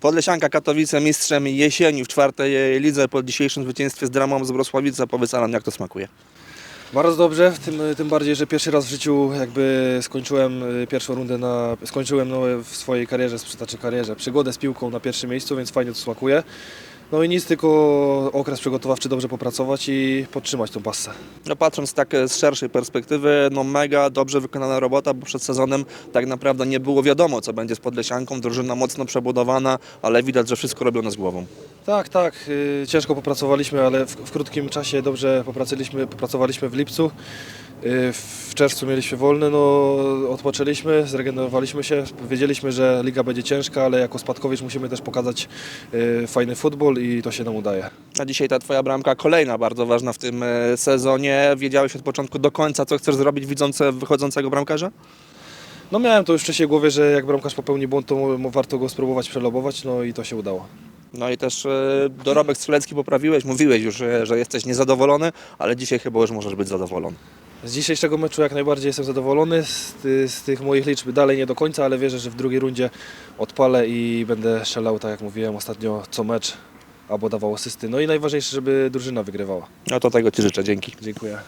Podlesianka Katowice mistrzem jesieni w czwartej lidze po dzisiejszym zwycięstwie z Dramą z Wrocławica. Powiedz Alan, jak to smakuje? Bardzo dobrze, tym, tym bardziej, że pierwszy raz w życiu jakby skończyłem y, pierwszą rundę na, skończyłem no, w swojej karierze, znaczy karierze, przygodę z piłką na pierwszym miejscu, więc fajnie to smakuje. No i nic, tylko okres przygotowawczy dobrze popracować i podtrzymać tą passę. No patrząc tak e, z szerszej perspektywy, no mega dobrze wykonana robota, bo przed sezonem tak naprawdę nie było wiadomo, co będzie z Podlesianką. Drużyna mocno przebudowana, ale widać, że wszystko robione z głową. Tak, tak, y, ciężko popracowaliśmy, ale w, w krótkim czasie dobrze popracowaliśmy, popracowaliśmy w lipcu. Y, W czerwcu mieliśmy wolny, no odpoczęliśmy, zregenerowaliśmy się. Wiedzieliśmy, że liga będzie ciężka, ale jako spadkowicz musimy też pokazać y, fajny futbol i to się nam udaje. A dzisiaj ta twoja bramka kolejna bardzo ważna w tym e, sezonie. Wiedziałeś od początku do końca, co chcesz zrobić, widząc wychodzącego bramkarza? No miałem to już wcześniej w głowie, że jak bramkarz popełni błąd, to warto go spróbować przelobować, no i to się udało. No i też e, dorobek strzelecki poprawiłeś, mówiłeś już, że, że jesteś niezadowolony, ale dzisiaj chyba już możesz być zadowolony. Z dzisiejszego meczu jak najbardziej jestem zadowolony. Z, ty, z tych moich liczb dalej nie do końca, ale wierzę, że w drugiej rundzie odpalę i będę strzelał, tak jak mówiłem ostatnio, co mecz albo dawał asysty. No i najważniejsze, żeby drużyna wygrywała. No to tego Ci życzę, dzięki. Dziękuję.